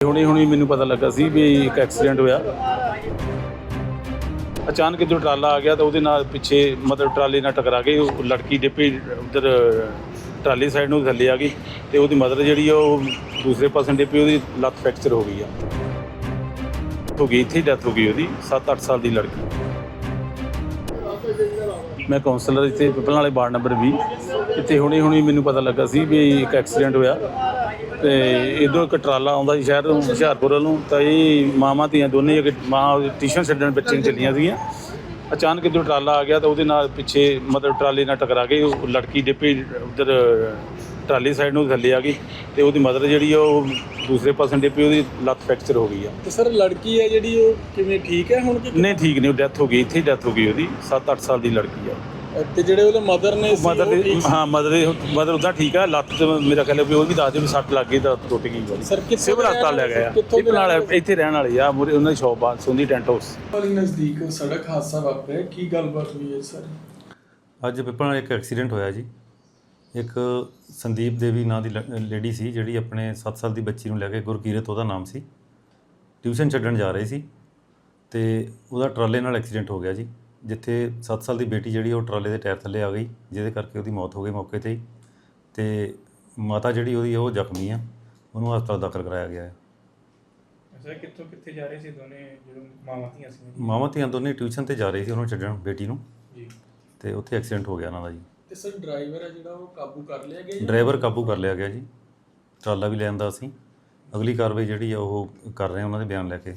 ਹੁਣੇ ਹੁਣੀ ਮੈਨੂੰ ਪਤਾ ਲੱਗਾ ਸੀ ਵੀ ਇੱਕ ਐਕਸੀਡੈਂਟ ਹੋਇਆ। ਅਚਾਨਕ ਜਦੋਂ ਟਰਾਲਾ ਆ ਗਿਆ ਤਾਂ ਉਹਦੇ ਨਾਲ ਪਿੱਛੇ ਮਤਲਬ ਟਰਾਲੇ ਨਾਲ ਟਕਰਾ ਗਈ। ਉਹ ਲੜਕੀ ਡਿੱਪੀ ਉਧਰ, ਟਰਾਲੀ ਸਾਈਡ ਨੂੰ ਥੱਲੇ ਆ ਗਈ ਤੇ ਉਹਦੀ ਮਦਰ ਜਿਹੜੀ ਆ, ਉਹ ਦੂਸਰੇ ਪਾਸੇ ਡਿੱਪੀ, ਉਹਦੀ ਲੱਤ ਫ੍ਰੈਕਚਰ ਹੋ ਗਈ ਆ। ਹੋ ਗਈ, ਇੱਥੇ ਡੈਥ ਹੋ ਗਈ ਉਹਦੀ 7-8 ਸਾਲ ਦੀ ਲੜਕੀ। ਮੈਂ ਕਾਉਂਸਲਰ ਇੱਥੇ, ਪਿਪਲ ਵਾਲੇ ਵਾਰਡ ਨੰਬਰ 20 ਇੱਥੇ ਹੁਣੇ ਹੁਣੇ ਮੈਨੂੰ ਪਤਾ ਲੱਗਾ ਸੀ ਵੀ ਇੱਕ ਐਕਸੀਡੈਂਟ ਹੋਇਆ। ਤੇ ਇਧਰੋਂ ਇੱਕ ਟਰਾਲਾ ਆਉਂਦਾ ਸੀ ਸ਼ਹਿਰ ਨੂੰ ਹੁਸ਼ਿਆਰਪੁਰ ਵੱਲੋਂ। ਤਾਂ ਇਹ ਮਾਵਾਂ ਧੀਆਂ ਦੋਨੇ ਇੱਕ ਮਾਂ ਟਿਊਸ਼ਨ ਛੱਡਣ ਬੱਚੇ ਨੂੰ ਚੱਲੀਆਂ ਸੀਗੀਆਂ। ਅਚਾਨਕ ਜਦੋਂ ਟਰਾਲਾ ਆ ਗਿਆ ਤਾਂ ਉਹਦੇ ਨਾਲ ਪਿੱਛੇ ਮਤਲਬ ਟਰਾਲੇ ਨਾਲ ਟਕਰਾ ਗਈ ਉਹ ਲੜਕੀ ਡਿੱਪੀ ਉਧਰ ਟਰਾਲੀ ਸਾਈਡ ਨੂੰ ਥੱਲੇ ਆ ਗਈ ਤੇ ਉਹਦੀ ਮਦਰ ਜਿਹੜੀ ਆ ਉਹ ਦੂਸਰੇ ਪਾਸੇ ਡਿੱਪੀ ਉਹਦੀ ਲੱਤ ਫ੍ਰੈਕਚਰ ਹੋ ਗਈ ਆ। ਤੇ ਸਰ ਲੜਕੀ ਹੈ ਜਿਹੜੀ ਉਹ ਕਿਵੇਂ ਠੀਕ ਹੈ ਹੁਣ ਕਿ ਨਹੀਂ ਠੀਕ ਨਹੀਂ ਉਹ ਡੈਥ ਹੋ ਗਈ ਇੱਥੇ ਡੈਥ ਹੋ ਗਈ ਉਹਦੀ। 7-8 ਸਾਲ ਦੀ ਲੜਕੀ ਆ। ਤੇ ਜਿਹੜੇ ਉਹਦੇ ਮਦਰ ਨੇ ਸੀ, ਮਦਰ ਦੇ? ਹਾਂ ਮਦਰ ਦੇ ਮਦਰ ਉਦਾਂ ਠੀਕ ਆ ਲੱਤ ਤੇ ਮੇਰਾ ਖਿਆਲ ਵੀ ਉਹ ਵੀ ਦੱਸ ਦੇ ਵੀ ਸੱਟ ਲੱਗ ਗਈ ਤਾਂ ਟੁੱਟ ਗਈ ਉਹਦੀ ਸਰ ਕਿੱਥੋਂ ਸਿਵਲ ਦੇ ਹਸਪਤਾਲ ਲੈ ਰਹਿਣ ਗਏ ਆ ਵਾਲੇ? ਕਿੱਥੋਂ ਇਹਦੇ ਦੇ ਨਾਲ? ਇੱਥੇ ਰਹਿਣ ਵਾਲੇ ਆ ਮੁਰੇ ਉਹਨਾਂ ਦੀ ਸ਼ੌਪ ਆ ਸੁੰਦੀ ਟੈਂਟ ਹਾਊਸ ਵਾਲੀ ਨਜ਼ਦੀਕ ਸੜਕ ਹਾਦਸਾ ਵਾਪਰਿਆ ਕੀ ਗੱਲਬਾਤ ਹੋਈ ਹੈ ਸਰ ਅੱਜ ਪਿੱਪਲ ਇੱਕ ਐਕਸੀਡੈਂਟ ਹੋਇਆ ਜੀ ਇੱਕ ਸੰਦੀਪ ਦੇਵੀ ਨਾਂ ਦੀ ਲੇਡੀ ਸੀ ਜਿਹੜੀ ਆਪਣੇ 7 ਸਾਲ ਦੀ ਬੱਚੀ ਨੂੰ ਲੈ ਕੇ ਗੁਰਕੀਰਤ ਉਹਦਾ ਨਾਮ ਸੀ ਟਿਊਸ਼ਨ ਛੱਡਣ ਜਾ ਰਹੀ ਸੀ ਤੇ ਉਹਦਾ ਟਰਾਲੇ ਨਾਲ ਐਕਸੀਡੈਂਟ ਹੋ ਗਿਆ ਜੀ ਜਿੱਥੇ 7 ਸਾਲ ਦੀ ਬੇਟੀ ਜਿਹੜੀ ਉਹ ਟਰਾਲੇ ਦੇ ਟਾਇਰ ਥੱਲੇ ਆ ਗਈ ਜਿਹਦੇ ਕਰਕੇ ਉਹਦੀ ਮੌਤ ਹੋ ਗਈ ਮੌਕੇ ਤੇ ਹੀ। ਤੇ ਮਾਤਾ ਜਿਹੜੀ ਉਹਦੀ ਉਹ ਜ਼ਖਮੀ ਆ। ਉਹਨੂੰ ਹਸਪਤਾਲ ਦਾਖਲ ਕਰਾਇਆ ਗਿਆ ਹੈ। ਅੱਛਾ ਕਿੱਥੋਂ ਕਿੱਥੇ ਜਾ ਰਹੇ ਸੀ ਦੋਨੇ? ਜਦੋਂ ਮਾਵਾਂ ਧੀਆਂ ਸੀ ਮਾਵਾਂ ਧੀਆਂ ਦੋਨੇ ਟਿਊਸ਼ਨ ਤੇ ਜਾ ਰਹੀ ਸੀ ਉਹਨੂੰ ਛੱਡਣ ਬੇਟੀ ਨੂੰ। ਜੀ। ਤੇ ਉੱਥੇ ਐਕਸੀਡੈਂਟ ਹੋ ਗਿਆ ਉਹਨਾਂ ਦਾ ਜੀ। ਤੇ ਸਰ ਡਰਾਈਵਰ ਹੈ ਜਿਹੜਾ ਉਹ ਕਾਬੂ ਕਰ ਲਿਆ ਗਿਆ ਜਾਂ- ਡਰਾਈਵਰ ਕਾਬੂ ਕਰ ਲਿਆ ਗਿਆ ਜੀ। ਟਰਾਲਾ ਵੀ ਲੈਣ ਦਾ ਅਸੀਂ ਅਗਲੀ ਕਾਰਵਾਈ ਜਿਹੜੀ ਆ ਉਹ ਕਰ ਰਹੇ ਉਹਨਾਂ ਦੇ ਬਿਆਨ ਲੈ ਕੇ।